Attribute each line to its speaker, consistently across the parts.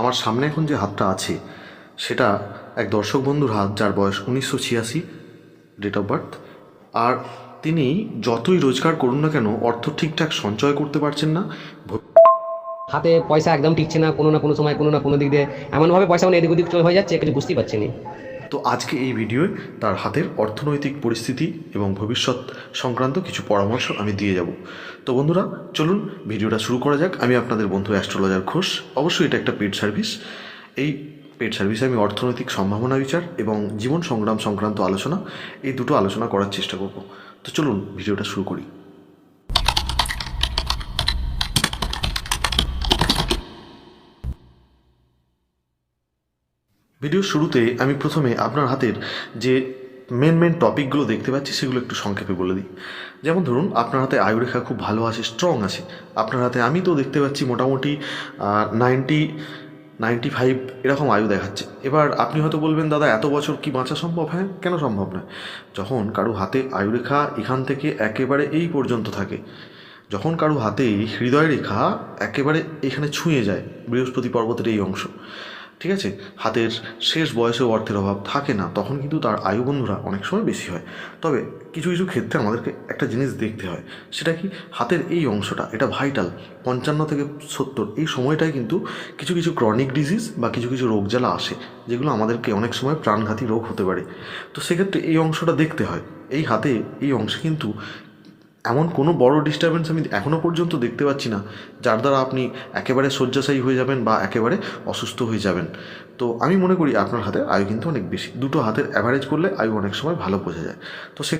Speaker 1: আমার সামনে এখন যে হাতটা আছে, সেটা এক দর্শক বন্ধুর হাত যার বয়স উনিশশো ছিয়াশি ডেট অফ বার্থ আর তিনি যতই রোজগার করুন না কেন, অর্থ ঠিকঠাক সঞ্চয় করতে পারছেন না।
Speaker 2: হাতে পয়সা একদম ঠিকছে না, কোনো না কোনো সময় কোনো না কোনো দিক দিয়ে। এমনভাবে পয়সা মানে এদিক ওদিক হয়ে যাচ্ছে, কিছু বুঝতেই পারছি না।
Speaker 1: তো আজকে এই ভিডিওয়ে তার হাতের অর্থনৈতিক পরিস্থিতি এবং ভবিষ্যৎ সংক্রান্ত কিছু পরামর্শ আমি দিয়ে যাব। তো বন্ধুরা, চলুন ভিডিওটা শুরু করা যাক। আমি আপনাদের বন্ধু অ্যাস্ট্রোলজার ঘোষ। অবশ্যই এটা একটা পেড সার্ভিস। এই পেড সার্ভিসে আমি অর্থনৈতিক সম্ভাবনা বিচার এবং জীবন সংগ্রাম সংক্রান্ত আলোচনা, এই দুটো আলোচনা করার চেষ্টা করব। তো চলুন ভিডিওটা শুরু করি। ভিডিওর শুরুতে আমি প্রথমে আপনার হাতের যে মেন মেন টপিকগুলো দেখতে পাচ্ছি, সেগুলো একটু সংক্ষেপে বলে দিই। যেমন ধরুন, আপনার হাতে আয়ুরেখা খুব ভালো আছে স্ট্রং আছে। আপনার হাতে আমি তো দেখতে পাচ্ছি মোটামুটি নাইনটি নাইনটি ফাইভ এরকম আয়ু দেখাচ্ছে। এবার আপনি হয়তো বলবেন, দাদা, এত বছর কি বাঁচা সম্ভব? হ্যাঁ কেন সম্ভব নয়। যখন কারও হাতে আয়ুরেখা এখান থেকে একেবারে এই পর্যন্ত থাকে, যখন কারও হাতে হৃদয় রেখা একেবারে এখানে ছুঁয়ে যায় বৃহস্পতি পর্বতের এই অংশ ঠিক আছে? হাতের শেষ বয়সেও অর্থের অভাব থাকে না, তখন কিন্তু তার আয়ু বন্ধুরা অনেক সময় বেশি হয়। তবে কিছু কিছু ক্ষেত্রে আমাদেরকে একটা জিনিস দেখতে হয়, সেটা কি? হাতের এই অংশটা, এটা ভাইটাল পঞ্চান্ন থেকে সত্তর, এই সময়টায় কিন্তু কিছু কিছু ক্রনিক ডিজিজ বা কিছু কিছু রোগ জ্বালা আসে, যেগুলো আমাদেরকে অনেক সময় প্রাণঘাতী রোগ হতে পারে। তো সেক্ষেত্রে এই অংশটা দেখতে হয়, এই হাতে এই অংশে কিন্তু এমন কোনো বড় ডিস্টারবেন্স আমি এখনও পর্যন্ত দেখতে পাচ্ছি না, যার দ্বারা আপনি একেবারে শয্যাশায়ী হয়ে যাবেন বা একেবারে অসুস্থ হয়ে যাবেন। তো আমি মনে করি আপনার হাতের আয়ু কিন্তু অনেক বেশি। দুটো হাতের অ্যাভারেজ করলে আয়ু অনেক সময় ভালো বোঝা যায়। তো সে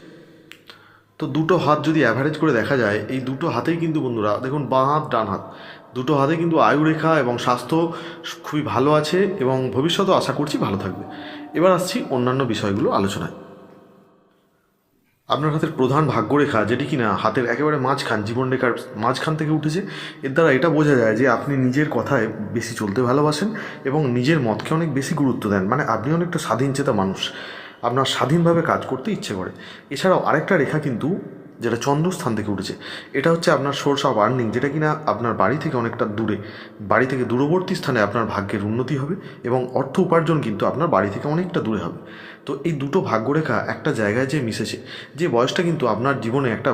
Speaker 1: তো দুটো হাত যদি অ্যাভারেজ করে দেখা যায়, এই দুটো হাতেই কিন্তু বন্ধুরা, দেখুন বাঁ হাত, ডান হাত, দুটো হাতে কিন্তু আয়ু রেখা এবং স্বাস্থ্য খুবই ভালো আছে এবং ভবিষ্যতেও আশা করছি ভালো থাকবে। এবার আসছি অন্যান্য বিষয়গুলো আলোচনায়। আপনার হাতের প্রধান ভাগ্যরেখা, যেটি কিনা হাতের একেবারে মাঝখান, জীবনরেখার মাঝখান থেকে উঠেছে, এর দ্বারা এটা বোঝা যায় যে আপনি নিজের কথায় বেশি চলতে ভালোবাসেন এবং নিজের মতকে অনেক বেশি গুরুত্ব দেন। মানে আপনি অনেকটা স্বাধীন চেতা মানুষ। আপনার স্বাধীনভাবে কাজ করতে ইচ্ছে করে। এছাড়াও আরেকটা রেখা কিন্তু যেটা চন্দ্রস্থান থেকে উঠেছে। এটা হচ্ছে আপনার সোর্স অফ আর্নিং যেটা কিনা আপনার বাড়ি থেকে অনেকটা দূরে। বাড়ি থেকে দূরবর্তী স্থানে আপনার ভাগ্যের উন্নতি হবে এবং অর্থ উপার্জন কিন্তু আপনার বাড়ি থেকে অনেকটা দূরে হবে। তো এই দুটো ভাগ্যরেখা একটা জায়গায় যে মিশেছে, যে বয়সটা কিন্তু আপনার জীবনে একটা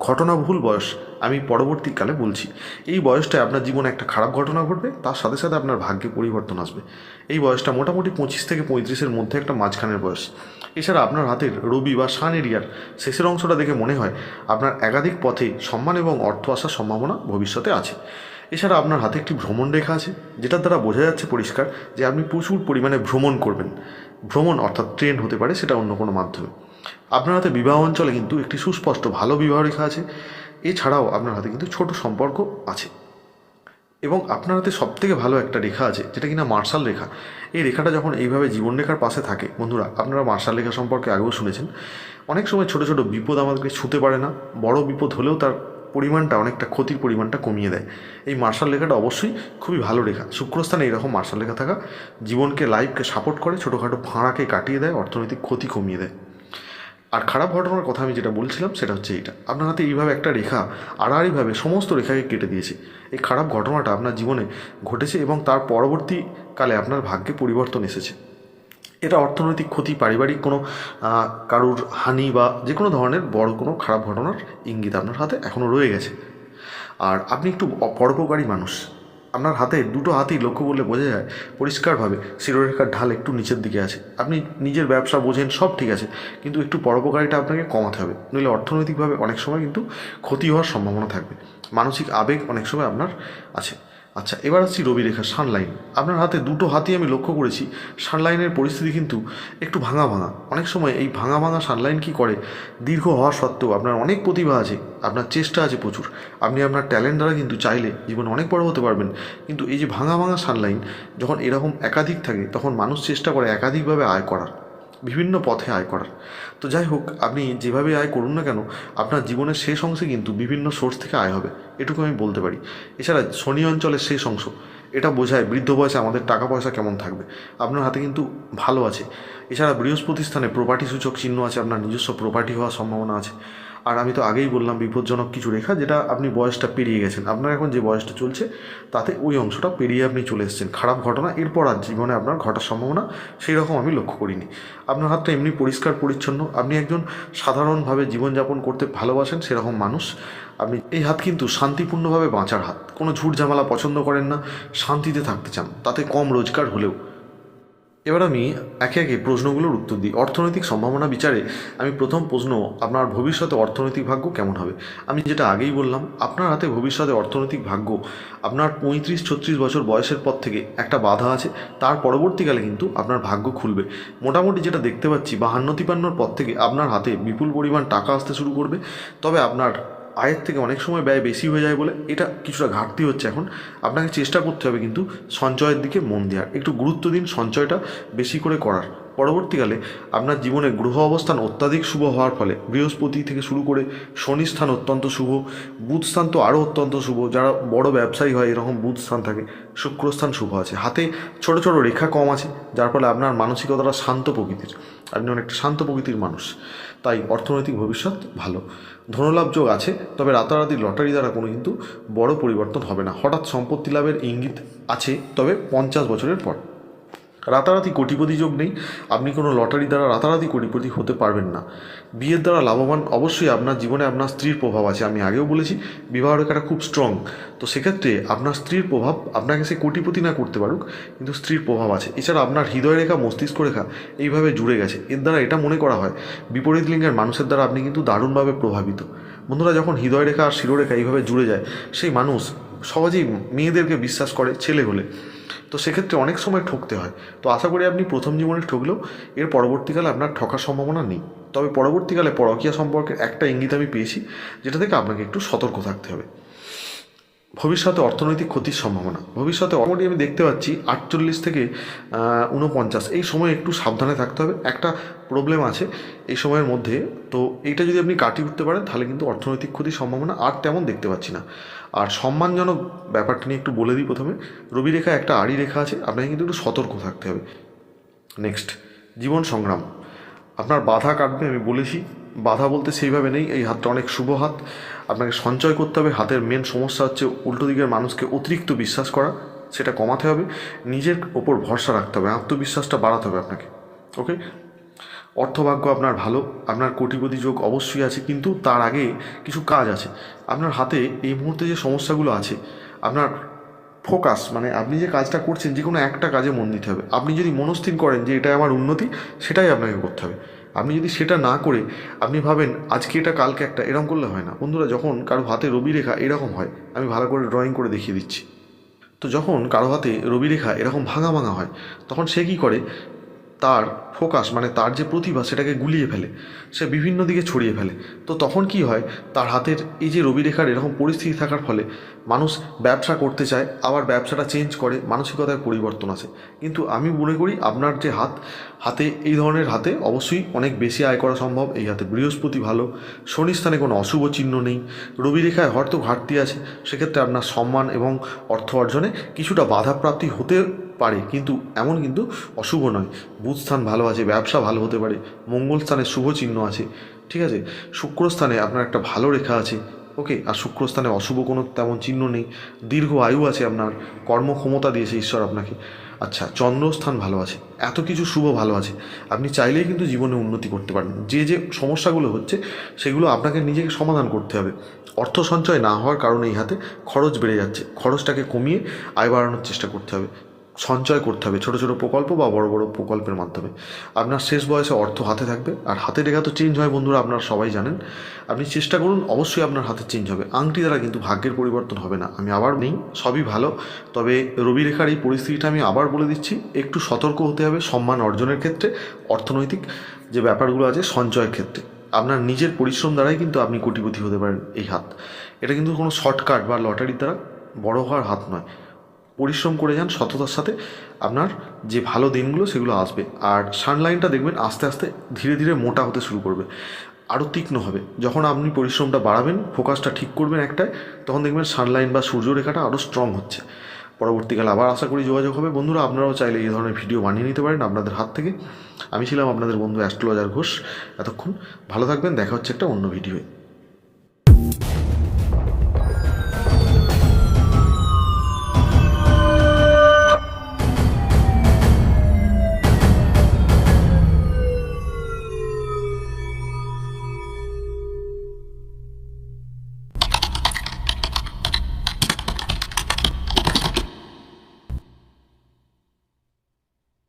Speaker 1: ঘটনাবহুল বয়স, আমি পরবর্তীকালে বলছি। এই বয়সটায় আপনার জীবনে একটা খারাপ ঘটনা ঘটবে, তার সাথে সাথে আপনার ভাগ্যে পরিবর্তন আসবে। এই বয়সটা মোটামুটি পঁচিশ থেকে পঁয়ত্রিশের মধ্যে একটা মাঝখানের বয়স। এছাড়া আপনার হাতের রবি বা সান এরিয়ার শেষের অংশটা দেখে মনে হয় আপনার একাধিক পথে সম্মান এবং অর্থ আসার সম্ভাবনা ভবিষ্যতে আছে। এছাড়া আপনার হাতে একটি ভ্রমণ রেখা আছে, যেটার দ্বারা বোঝা যাচ্ছে পরিষ্কার যে আপনি প্রচুর পরিমাণে ভ্রমণ করবেন। ভ্রমণ অর্থাৎ ট্রেন হতে পারে সেটা অন্য কোনো মাধ্যমে। আপনার হাতে বিবাহ অঞ্চলে কিন্তু একটি সুস্পষ্ট ভালো বিবাহ রেখা আছে। এছাড়াও আপনার হাতে কিন্তু ছোট সম্পর্ক আছে। এবং আপনার হাতে সবথেকে ভালো একটা রেখা আছে, যেটা কিনা মার্শাল রেখা। এই রেখাটা যখন এইভাবে জীবনরেখার পাশে থাকে, বন্ধুরা, আপনারা মার্শাল রেখা সম্পর্কে আগেও শুনেছেন। অনেক সময় ছোট ছোট বিপদ আমাদেরকে ছুঁতে পারে না, বড় বিপদ হলেও তার পরিমাণটা, অনেকটা ক্ষতির পরিমাণটা কমিয়ে দেয়। এই মার্শাল রেখাটা অবশ্যই খুবই ভালো রেখা। শুক্রস্থানে এরকম মার্শাল রেখা থাকা, জীবনকে লাইফকে সাপোর্ট করে, ছোটোখাটো ফাঁড়াকে কাটিয়ে দেয়, অর্থনৈতিক ক্ষতি কমিয়ে দেয়। আর খারাপ ঘটনার কথা আমি যেটা বলছিলাম সেটা হচ্ছে এইটা। আপনার হাতে এইভাবে একটা রেখা, আড়াআড়িভাবে সমস্ত রেখাকে কেটে দিয়েছে। এই খারাপ ঘটনাটা আপনার জীবনে ঘটেছে এবং তার পরবর্তীকালে আপনার ভাগ্যে পরিবর্তন এসেছে। এটা অর্থনৈতিক ক্ষতি, পারিবারিক কোনো কারুর হানি বা যে কোনো ধরনের বড় কোনো খারাপ ঘটনার ইঙ্গিত আপনার হাতে এখনও রয়ে গেছে। আর আপনি একটু অ- পরোপকারী মানুষ। আপনার হাতে, দুটো হাতেই লক্ষ্য করলে বোঝা যায় পরিষ্কারভাবে শিরোরেখার ঢাল একটু নিচের দিকে আছে। আপনি নিজের ব্যবসা বোঝেন, সব ঠিক আছে। কিন্তু একটু পরোপকারিতা আপনাকে কমাতে হবে। নইলে অর্থনৈতিকভাবে অনেক সময় কিন্তু ক্ষতি হওয়ার সম্ভাবনা থাকবে। মানসিক আবেগ অনেক সময় আপনার আছে। আচ্ছা এবার আসছি রবি রেখা সানলাইন। আপনার হাতে দুটো হাতই আমি লক্ষ্য করেছি। সানলাইনের পরিস্থিতি কিন্তু একটু ভাঙা ভাঙা। অনেক সময় এই ভাঙা ভাঙা সানলাইন কি করে? দীর্ঘ হওয়া সত্ত্বেও আপনার অনেক প্রতিভা আছে, আপনার চেষ্টা আছে প্রচুর। আপনি আপনার ট্যালেন্ট দ্বারা কিন্তু চাইলে জীবনে অনেক বড় হতে পারবেন। কিন্তু এই যে ভাঙা ভাঙা সানলাইন, যখন এরকম একাধিক থাকে, তখন মানুষ চেষ্টা করে একাধিকভাবে আয় করার। বিভিন্ন পথে আয় করার। তো যাই হোক, আপনি যেভাবে আয় করুন না কেন, আপনার জীবনের শেষ অংশে কিন্তু বিভিন্ন সোর্স থেকে আয় হবে। এটুকু আমি বলতে পারি। এছাড়া শনি অঞ্চলের শেষ অংশ, এটা বোঝায় বৃদ্ধ বয়সে আমাদের টাকা পয়সা কেমন থাকবে। আপনার হাতে কিন্তু ভালো আছে। এছাড়া বৃহস্পতি স্থানে প্রপার্টি সূচক চিহ্ন আছে, আপনার নিজস্ব প্রপার্টি হওয়ার সম্ভাবনা আছে। আর আমি তো আগেই বললাম বিপজ্জনক কিছু রেখা যেটা আপনি বয়সটা পেরিয়ে গেছেন। আপনার এখন যে বয়সটা চলছে, তাতে ওই অংশটা পেরিয়ে আপনি চলে এসেছেন। খারাপ ঘটনা, এরপর আর জীবনে আপনার ঘটার সম্ভাবনা সেই রকম আমি লক্ষ্য করিনি। আপনার হাতটা এমনি পরিষ্কার, পরিচ্ছন্ন। আপনি একজন সাধারণভাবে জীবনযাপন করতে ভালোবাসেন সেরকম মানুষ। আপনি এই হাত কিন্তু শান্তিপূর্ণভাবে বাঁচার হাত। কোনো ঝুট ঝামেলা পছন্দ করেন না, শান্তিতে থাকতে চান। তাতে কম রোজগার হলেও। এবার আমি একে একে প্রশ্নগুলোর উত্তর দিই। অর্থনৈতিক সম্ভাবনা বিচারে আমি প্রথম প্রশ্ন, আপনার ভবিষ্যতে অর্থনৈতিক ভাগ্য কেমন হবে? আমি যেটা আগেই বললাম, আপনার হাতে ভবিষ্যতে অর্থনৈতিক ভাগ্য, আপনার পঁয়ত্রিশ, ছত্রিশ বছর বয়সের পর থেকে একটা বাধা আছে, তার পরবর্তীকালে কিন্তু আপনার ভাগ্য খুলবে। মোটামুটি যেটা দেখতে পাচ্ছি বাহান্ন তিপান্নর পর থেকে আপনার হাতে বিপুল পরিমাণ টাকা আসতে শুরু করবে, তবে আপনার আয়ের থেকে অনেক সময় ব্যয় বেশি হয়ে যায় বলে এটা কিছুটা ঘাটতি হচ্ছে এখন। আপনাকে চেষ্টা করতে হবে কিন্তু সঞ্চয়ের দিকে মন দেওয়ার। একটু গুরুত্ব দিন সঞ্চয়টা বেশি করে করার। পরবর্তীকালে আপনার জীবনে গ্রহ অবস্থান অত্যাধিক শুভ হওয়ার ফলে বৃহস্পতি থেকে শুরু করে শনি স্থান অত্যন্ত শুভ, বুধ স্থান তো আরও অত্যন্ত শুভ, যারা বড় ব্যবসায়ী হয় এরকম বুধ স্থান থাকে শুক্রস্থান শুভ আছে। হাতে ছোট ছোট রেখা কম আছে, যার ফলে আপনার মানসিকতাটা শান্ত প্রকৃতির। আপনি অনেকটা শান্ত প্রকৃতির মানুষ, তাই অর্থনৈতিক ভবিষ্যৎ ভালো। ধনলাভ যোগ আছে, তবে রাতারাতি লটারি দ্বারা কোনো কিন্তু বড় পরিবর্তন হবে না। হঠাৎ সম্পত্তি লাভের ইঙ্গিত আছে, তবে পঞ্চাশ বছরের পর। রাতারাতি কোটিপতি যোগ নেই। আপনি কোনো লটারি দ্বারা রাতারাতি কোটিপতি হতে পারবেন না। বিয়ের দ্বারা লাভবান অবশ্যই আপনার জীবনে আপনার স্ত্রীর প্রভাব আছে। আমি আগেও বলেছি বিবাহ রেখাটা খুব স্ট্রং তো সেক্ষেত্রে আপনার স্ত্রীর প্রভাব আপনাকে সে কোটিপতি না করতে পারুক, কিন্তু স্ত্রীর প্রভাব আছে। এছাড়া আপনার হৃদয় রেখা, মস্তিষ্ক রেখা এইভাবে জুড়ে গেছে। এর দ্বারা এটা মনে করা হয়। বিপরীত লিঙ্গের মানুষের দ্বারা আপনি কিন্তু দারুণভাবে প্রভাবিত। বন্ধুরা, যখন হৃদয় রেখা আর শিরোরেখা এইভাবে জুড়ে যায়, সেই মানুষ সহজেই মেয়েদেরকে বিশ্বাস করে ছেলে হলে। তো সেক্ষেত্রে অনেক সময় ঠকতে হয়। তো আশা করি আপনি প্রথম জীবনে ঠকলেও এর পরবর্তীকালে আপনার ঠকার সম্ভাবনা নেই। তবে পরবর্তীকালে পরকীয়া সম্পর্কে একটা ইঙ্গিত আমি পেয়েছি, যেটা থেকে আপনাকে একটু সতর্ক থাকতে হবে। ভবিষ্যতে অর্থনৈতিক ক্ষতির সম্ভাবনা। ভবিষ্যতে অলরেডি আমি দেখতে পাচ্ছি আটচল্লিশ থেকে উনপঞ্চাশ এই সময় একটু সাবধানে থাকতে হবে। একটা প্রবলেম আছে এই সময়ের মধ্যে। তো এইটা যদি আপনি কাটিয়ে উঠতে পারেন, তাহলে কিন্তু অর্থনৈতিক ক্ষতির সম্ভাবনা আর তেমন দেখতে পাচ্ছি না। আর সম্মানজনক ব্যাপারটা নিয়ে একটু বলে দিই প্রথমে। রবি রেখা একটা আড়ি রেখা আছে। আপনাকে কিন্তু একটু সতর্ক থাকতে হবে। নেক্সট জীবন সংগ্রাম। আপনার বাধা কাটবে আমি বলেছি। বাধা বলতে সেইভাবে নেই। এই হাতটা অনেক শুভ হাত। আপনাকে সঞ্চয় করতে হবে। হাতের মেন সমস্যা হচ্ছে উল্টো দিকের মানুষকে অতিরিক্ত বিশ্বাস করা। সেটা কমাতে হবে। নিজের ওপর ভরসা রাখতে হবে। আত্মবিশ্বাসটা বাড়াতে হবে আপনাকে। ওকে? অর্থভাগ্য আপনার ভালো। আপনার কোটিপতি যোগ অবশ্যই আছে। কিন্তু তার আগে কিছু কাজ আছে। আপনার হাতে এই মুহূর্তে যে সমস্যাগুলো আছে, আপনার ফোকাস মানে আপনি যে কাজটা করছেন যে কোনো একটা কাজে মন দিতে হবে। আপনি যদি মনস্থির করেন যে এটা আমার উন্নতি, সেটাই আপনাকে করতে হবে। আপনি যদি সেটা না করে আপনি ভাবেন, আজকে এটা, কালকে একটা এরকম করলে হয় না। বন্ধুরা, যখন কারও হাতে রবি রেখা এরকম হয়, আমি ভালো করে ড্রয়িং করে দেখিয়ে দিচ্ছি। তো যখন কারও হাতে রবি রেখা এরকম ভাঙা ভাঙা হয়, তখন সে কী করে? তার ফোকাস মানে তার যে প্রতিভা, সেটাকে গুলিয়ে ফেলে। সে বিভিন্ন দিকে ছড়িয়ে ফেলে। তো তখন কি হয়, তার হাতের এই যে রবি রেখার এরকম পরিস্থিতি থাকার ফলে মানুষ ব্যবসা করতে চায়, আবার ব্যবসাটা চেঞ্জ করে, মানসিকতার পরিবর্তন আসে। কিন্তু আমি মনে করি, আপনার যে হাত, হাতে এই ধরনের হাতে অবশ্যই অনেক বেশি আয় করা সম্ভব। এই হাতে বৃহস্পতি ভালো, শনি স্থানে কোনো অশুভ চিহ্ন নেই। রবি রেখায় হয়তো ঘাটতি আছে, সেক্ষেত্রে আপনার সম্মান এবং অর্থ অর্জনে কিছুটা বাধাপ্রাপ্তি হতে পারে, কিন্তু এমন কিন্তু অশুভ নয়। বুধ স্থান ভালো আছে, ব্যবসা ভালো হতে পারে মঙ্গল স্থানে শুভ চিহ্ন আছে, ঠিক আছে? শুক্র স্থানে আপনার একটা ভালো রেখা আছে, ওকে? আর শুক্রস্থানে অশুভ কোনো তেমন চিহ্ন নেই। দীর্ঘ আয়ু আছে আপনার, কর্মক্ষমতা দিয়েছে ঈশ্বর আপনাকে। আচ্ছা চন্দ্রস্থান ভালো আছে, এত কিছু শুভ ভালো আছে, আপনি চাইলেই কিন্তু জীবনে উন্নতি করতে পারেন। যে যে সমস্যাগুলো হচ্ছে, সেগুলো আপনাকে নিজেকে সমাধান করতে হবে। অর্থ সঞ্চয় না হওয়ার কারণে এই হাতে খরচ বেড়ে যাচ্ছে, খরচটাকে কমিয়ে আয় বাড়ানোর চেষ্টা করতে হবে। সঞ্চয় করতে হবে, ছোটো ছোটো প্রকল্প বা বড় বড় প্রকল্পের মাধ্যমে। আপনার শেষ বয়সে অর্থ হাতে থাকবে, আর হাতে রেখা তো চেঞ্জ হয় বন্ধুরা, আপনারা সবাই জানেন। আপনি চেষ্টা করুন, অবশ্যই আপনার হাতে চেঞ্জ হবে। আংটি দ্বারা কিন্তু ভাগ্যের পরিবর্তন হবে না। আমি আবার নেই, সবই ভালো। তবে রবি রেখার এই পরিস্থিতিটা আমি আবার বলে দিচ্ছি, একটু সতর্ক হতে হবে সম্মান অর্জনের ক্ষেত্রে, অর্থনৈতিক যে ব্যাপারগুলো আছে, সঞ্চয়ের ক্ষেত্রে। আপনার নিজের পরিশ্রম দ্বারাই কিন্তু আপনি কোটিপতি হতে পারেন এই হাত। এটা কিন্তু কোনো শর্টকাট বা লটারির দ্বারা বড় হওয়ার হাত নয়। পরিশ্রম করে যান সততার সাথে, আপনার যে ভালো দিনগুলো সেগুলো আসবে। আর সানলাইনটা দেখবেন আস্তে আস্তে ধীরে ধীরে মোটা হতে শুরু করবে। আরও তীক্ষ্ণ হবে। যখন আপনি পরিশ্রমটা বাড়াবেন ফোকাসটা ঠিক করবেন একটায়, তখন দেখবেন সানলাইন বা সূর্যরেখাটা আরও স্ট্রং হচ্ছে। পরবর্তীকালে আবার আশা করি যোগাযোগ হবে। বন্ধুরা, আপনারাও চাইলে এই ধরনের ভিডিও বানিয়ে নিতে পারেন আপনাদের হাত থেকে। আমি ছিলাম আপনাদের বন্ধু অ্যাস্ট্রোলজার ঘোষ। এতক্ষণ ভালো থাকবেন, দেখা হচ্ছে একটা অন্য ভিডিওয়ে।